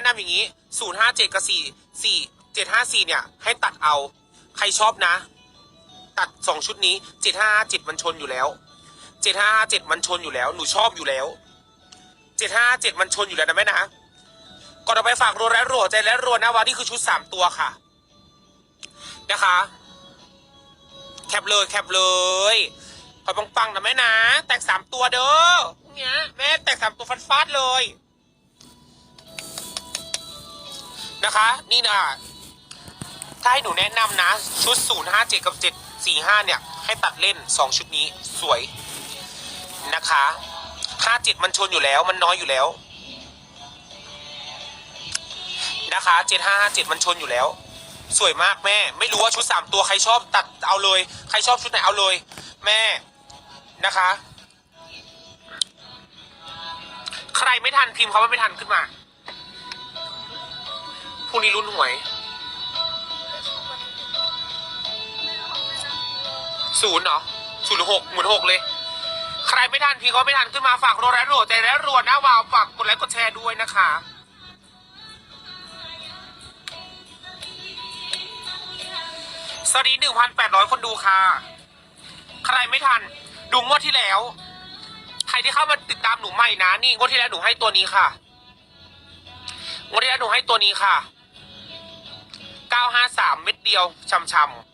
นะนำอย่างนี้ศูนย์ห้าเจ็ดกับสี่สี่เจ็ดห้าสี่เนี่ย ให้ตัดเอา ใครชอบนะ ตัดสองชุดนี้เจ็ดห้าเจ็ดมันชนอยู่แล้วเจ็ดห้าเจ็ดมันชนอยู่แล้ว หนูชอบอยู่แล้วเจ็ดห้าเจ็ดมันชนอยู่แล้วนะแม่นะ ก่อนเอาไปฝากรัวและรัวใจและรัวนะว่านี่คือชุดสามตัวค่ะ นะคะ แคปเลยแคปเลยขอปังๆนะแม่นะ แตกสามตัวเด้อเนี้ยแม่แตกสามตัวฟัดฟาดๆเลย นะคะ นี่นะถ้าให้หนูแนะนำนะ ชุด 0 5 7 กับ 7 4 5 เนี่ย ให้ตัดเล่น 2 ชุดนี้สวยนะคะ 57 มันชนอยู่แล้วมันน้อยอยู่แล้ว นะคะ 7557 มันชนอยู่แล้ว สวยมากแม่ ไม่รู้ว่าชุด 3 ตัวใครชอบตัดเอาเลย ใครชอบชุดไหนเอาเลย แม่นะคะ ใครไม่ทันพิมพ์เขาว่าไม่ทันขึ้นมา พรุ่งนี้รุ่นหวยศูนย์เหรอศูนย์หกหมือนหกเลย ใครไม่ทันพี่เขาไม่ทันขึ้นมาฝากโรแรนโรใจและรวนะวาวฝากกดไลค์กดแชร์ด้วยนะคะสวัสดีหนึ่งพันแปดร้อยคนดูค่ะ ใครไม่ทัน ดูงวดที่แล้ว ใครที่เข้ามาติดตามหนูใหม่นะ นี่งวดที่แล้วหนูให้ตัวนี้ค่ะ งวดที่แล้วหนูให้ตัวนี้ค่ะ เก้าห้าสามเม็ดเดียวช่ำๆ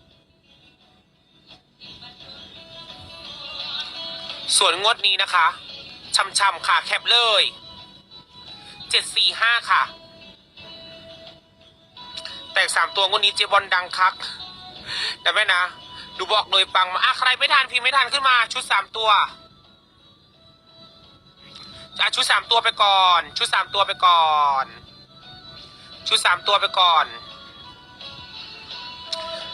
ส่วนงวดนี้นะคะช่ำๆค่ะ แคปเลยเจ็ดสี่ห้าค่ะ แตกสามตัวงวดนี้เจบอลดังคักแต่แม่นะ ดูบอกเลยปังมาอะใครไม่ทันพิมพ์ไม่ทันขึ้นมาชุดสามตัวอะชุดสามตัวไปก่อน ชุดสามตัวไปก่อน ชุดสามตัวไปก่อน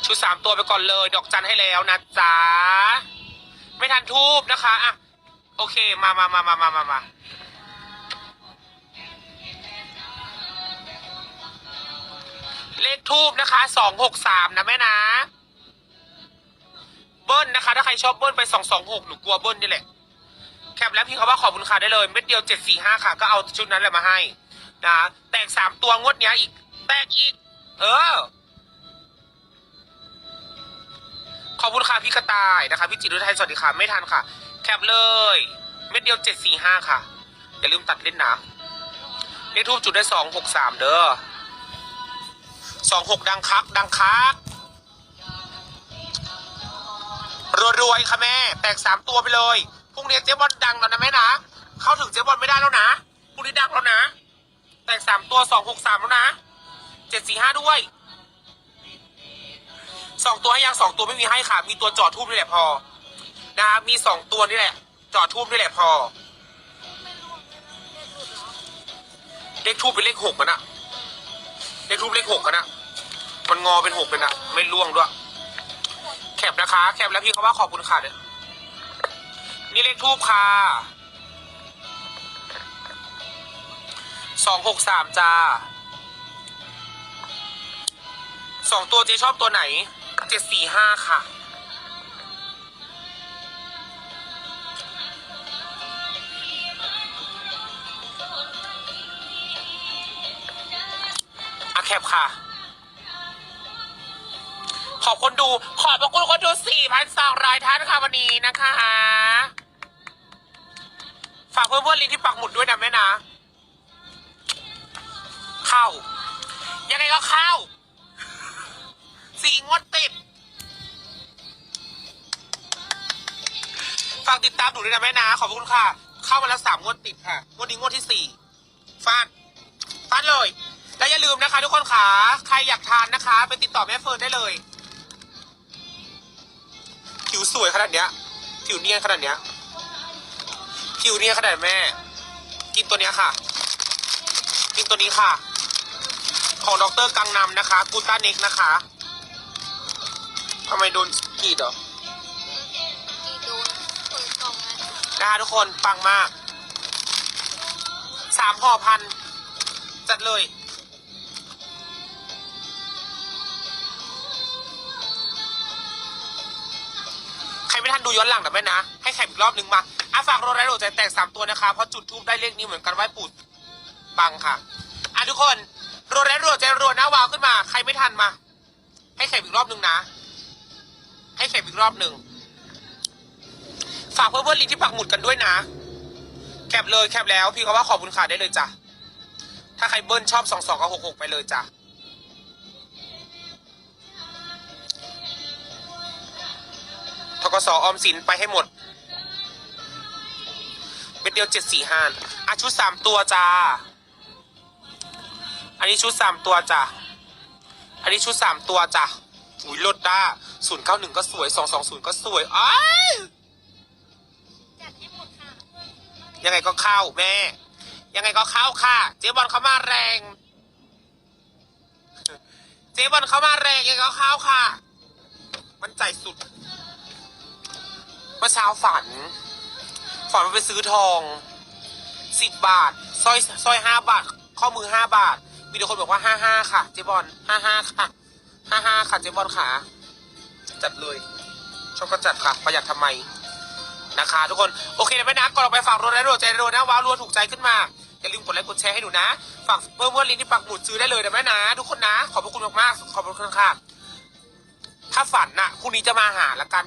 ชุดสามตัวไปก่อนเลย ดอกจันให้แล้วนะจ๊ะไม่ทันทูบนะคะอะโอเคมามามามามามามาเลขทูบนะคะสองหกสามนะแม่นะ เบิ้ลนะคะ ถ้าใครชอบเบิ้ลไปสองสองหกหนูกลัวเบิ้ลนี่แหละ แคปแล้วพี่เขาว่าขอบคุณค่ะได้เลยเม็ดเดียวเจ็ดสี่ห้าค่ะ ก็เอาชุดนั้นแหละมาให้ นะ แตกสามตัวงวดเนี้ยอีก แตกอีก เออ ขอบคุณค่ะพี่กระต่ายนะคะ พี่จิตรุไทยสวัสดีค่ะ ไม่ทันค่ะ แคปเลย เม็ดเดียวเจ็ดสี่ห้าค่ะ อย่าลืมตัดเล่นนะเลขทูบจุดได้สองหกสามเด้อสองหกดังคัก ดังคักรวยๆค่ะแม่ แตกสามตัวไปเลยพรุ่งนี้เจ๊บอลดังแล้วนะแม่นะเข้าถึงเจ๊บอลไม่ได้แล้วนะพรุ่งนี้ดังแล้วนะ แตกสามตัวสองหกสามแล้วนะเจ็ดสี่ห้าด้วย สองตัวให้ยังสองตัวไม่มีให้ค่ะ มีตัวจอดทูบนี่แหละพอ นะครับมีสองตัวนี่แหละ จอดทูบนี่แหละพอ เลขทูบเป็นเลขหกกันอะเลขทูบเลขหกกันอะมันงอเป็นหกเลยนะไม่ล่วงด้วย แคปนะคะ แคปแล้วพี่เขาว่าขอบคุณค่ะเนี่ยนี่เลขทูบค่ะสองหกสามจ้าสองตัวเจ๊ชอบตัวไหน เจ็ดสี่ห้าค่ะ อะแคปค่ะ ขอบคนดู ขอบพระคุณคนดู4,200ท่านค่ะวันนี้นะคะ ฝากเพื่อนๆลิงก์ที่ปักหมุดด้วยนะแม่นะ เข้า ยังไงก็เข้า สี่งวดติด ฝากติดตามหนูด้วยนะแม่นะขอบคุณค่ะ เข้ามาแล้วสามงวดติดค่ะ งวดนี้งวดที่สี่ฟาดฟาดเลย และอย่าลืมนะคะ ทุกคนค่ะ ใครอยากทานนะคะ ไปติดต่อแม่เฟิร์นได้เลย ผิวสวยขนาดเนี้ย ผิวเนียนขนาดเนี้ย ผิวเนียนขนาดแม่ กินตัวเนี้ยค่ะ กินตัวนี้ค่ะ ของดรกังนำนะคะกูต้าเน็กนะคะ ทำไมโดนกรีดเหรอกี่ดูเปิดกล่องนะนะคะทุกคนปังมากสามห่อพัน จัดเลย ใครไม่ทันดูย้อนหลังนะแม่นะ ให้แข่งอีกรอบนึงมาอะฝากโรแลโรใจแตกสามตัวนะคะ เพราะจุดทูบได้เลขนี้เหมือนกันไหว้ปู่ปังค่ะ อะะทุกคนรัวและรัวใจรัวหน้าวาวขึ้นมา ใครไม่ทันมา ให้แข่งอีกรอบหนึ่งนะ ให้แข่งอีกรอบหนึ่ง ฝากเพื่อนๆลิงที่ปักหมุดกันด้วยนะ แคปเลยแคปแล้ว พี่ก็ว่าขอบคุณค่ะได้เลยจ้ะ ถ้าใครเบิ้ลชอบสองสองก็หกหกไปเลยจ้ะทกสออมสินไปให้หมดเป็นเดียวเจ็ดสี่ห้าอะชุดสามตัวจ้า อันนี้ชุดสามตัวจ้ะอันนี้ชุดสามตัวจ้ะ อุ้ยลดด้าศูนย์เก้าหนึ่งก็สวยสองสองศูนย์ก็สวยอ้ายจัดให้หมดค่ะยังไงก็เข้าแม่ ยังไงก็เข้าค่ะ เจ๊บอลเขามาแรง เจ๊บอลเขามาแรงยังไงก็เข้าค่ะ มันใจสุด เมื่อเช้าฝัน ฝันว่าไปซื้อทองสิบบาทสร้อยสร้อยห้าบาท ข้อมือห้าบาท มีแต่คนบอกว่าห้าห้าค่ะ เจ๊บอลห้าห้าค่ะ ห้าห้าค่ะเจ๊บอลค่ะจัดเลยชอบก็จัดค่ะ ประหยัดทำไมนะคะ ทุกคน โอเคนะแม่นะก่อนเราไปฝากรถและรถใจรถนะว้าวรัวถูกใจขึ้นมา อย่าลืมกดไลค์กดแชร์ให้หนูนะ ฝากเพิ่มเพื่อนลิงก์ที่ปักหมุดซื้อได้เลยนะแม่นะ ทุกคนนะ ขอบพระคุณมากๆขอบพระคุณค่ะ ถ้าฝันนะพรุ่งนี้จะมาหาละกัน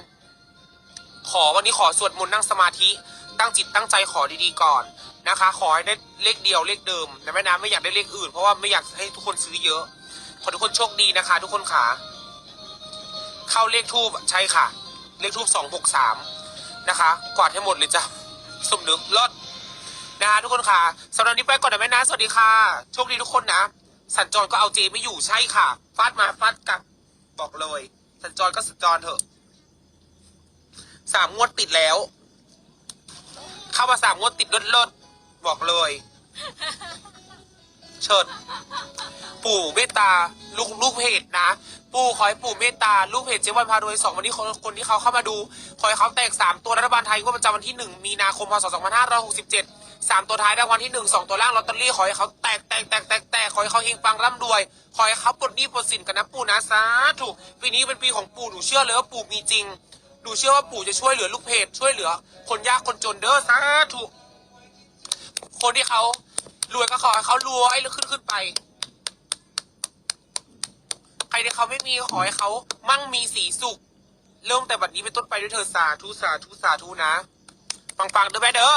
ขอวันนี้ขอสวดมนต์นั่งสมาธิ ตั้งจิตตั้งใจขอดีๆก่อนนะคะ ขอให้ได้เลขเดียวเลขเดิมนะแม่นะไม่อยากได้เลขอื่น เพราะว่าไม่อยากให้ทุกคนซื้อเยอะ ขอทุกคนโชคดีนะคะ ทุกคนขาเข้าเลขทูบใช่ค่ะ เลขทูบสองหกสามนะคะ กวาดให้หมดเลยจ้ะสมนึกลดนะคะทุกคนค่ะสำหรับวันนี้ไปก่อนนะแม่นะสวัสดีค่ะ โชคดีทุกคนนะ สัญจรก็เอาเจไม่อยู่ใช่ค่ะฟาดมาฟาดกลับบอกเลย สัญจรก็สัญจรเถอะสามงวดติดแล้ว เข้ามาสามงวดติดลดๆบอกเลย เชิญ ปู่เมตตาลูกลูกเพจนะ ปู่ขอให้ปู่เมตตาลูกเพจเจ๊วันพารวยสองวันนี้คนคนที่เขาเข้ามาดู ขอให้เขาแตกสามตัวรัฐบาลไทยงวดประจำวันที่หนึ่งมีนาคมพศสองพันห้าร้อยหกสิบเจ็ดสามตัวท้ายรางวัลที่หนึ่งสองตัวล่างลอตเตอรี่ขอให้เขาแตกแตกแตกแตกแตกขอให้เขาเฮงปังร่ำรวย ขอให้เขาปลดหนี้ปลดสินกันนะปู่นะสาธุปีนี้เป็นปีของปู่หนูเชื่อเลยว่าปู่มีจริงหนูเชื่อว่าปู่จะช่วยเหลือลูกเพจช่วยเหลือ คนยากคนจนเด้อสาธุคนที่เขารวยก็ขอให้เขารวยแล้วขึ้นขึ้นไป รที่เขาไม่มีขอให้เขามั่งมีสีสุข เริ่มแต่บัดนี้เป็นต้นไปด้วยเธอสาธุสาธุสาธุนะ ปังๆเด้อแม่เด้อ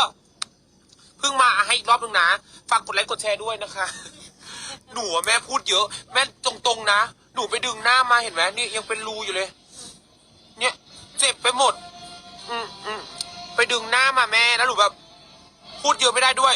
เพิ่งมาให้อีกรอบนึงนะฝากกดไลค์กดแชร์ด้วยนะคะ หนูอะแม่พูดเยอะ แม่ตรงๆนะ หนูไปดึงหน้ามาเห็นไหมนี่ยังเป็นรูอยู่เลย เนี่ย เจ็บไปหมด อืมอืมไปดึงหน้ามาแม่แล้วหนูแบบ พูดเยอะไม่ได้ด้วย